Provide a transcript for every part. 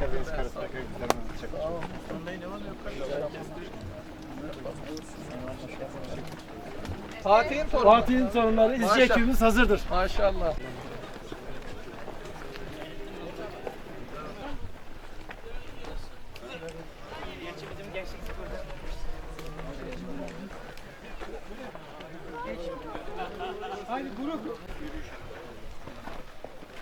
Teşekkürler. Fatih'in torunu. Fatih'in torunları izci Maşallah. ekibimiz hazırdır. Maşallah. Aynı grup.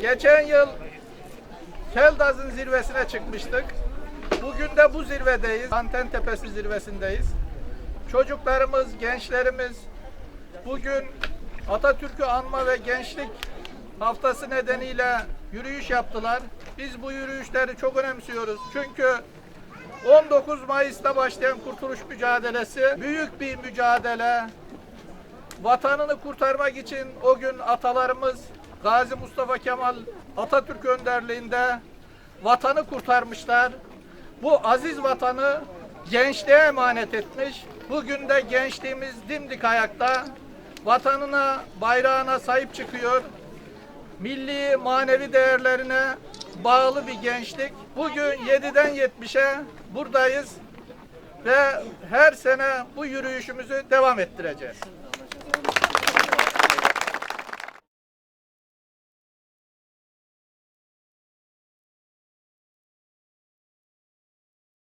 Geçen yıl Keldaz'ın zirvesine çıkmıştık. Bugün de bu zirvedeyiz. Anten Tepesi zirvesindeyiz. Çocuklarımız, gençlerimiz bugün Atatürk'ü anma ve gençlik haftası nedeniyle yürüyüş yaptılar. Biz bu yürüyüşleri çok önemsiyoruz. Çünkü 19 Mayıs'ta başlayan kurtuluş mücadelesi büyük bir mücadele. Vatanını kurtarmak için o gün atalarımız Gazi Mustafa Kemal Atatürk önderliğinde vatanı kurtarmışlar. Bu aziz vatanı gençliğe emanet etmiş. Bugün de gençliğimiz dimdik ayakta. Vatanına, bayrağına sahip çıkıyor milli manevi değerlerine bağlı bir gençlik. Bugün 7'den 70'e buradayız ve her sene bu yürüyüşümüzü devam ettireceğiz.